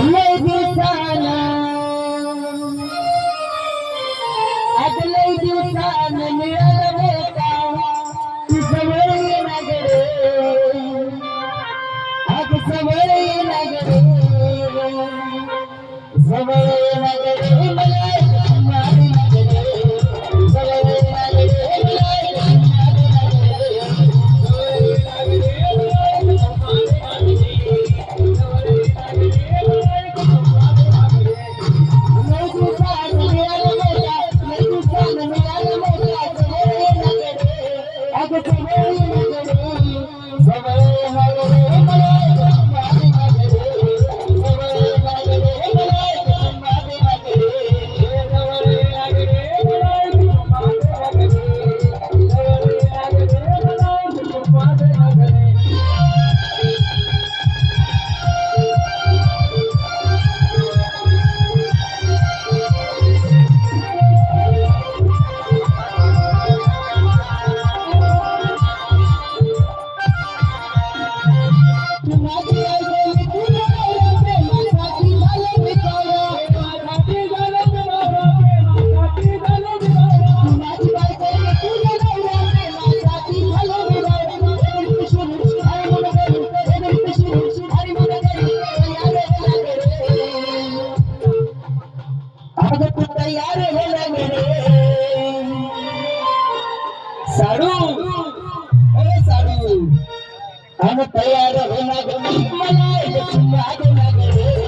अदले दिवसाला अदले दिवसाला मिळाला होता. तू समोर येणार रे अग समोर येणार I'm a player, you.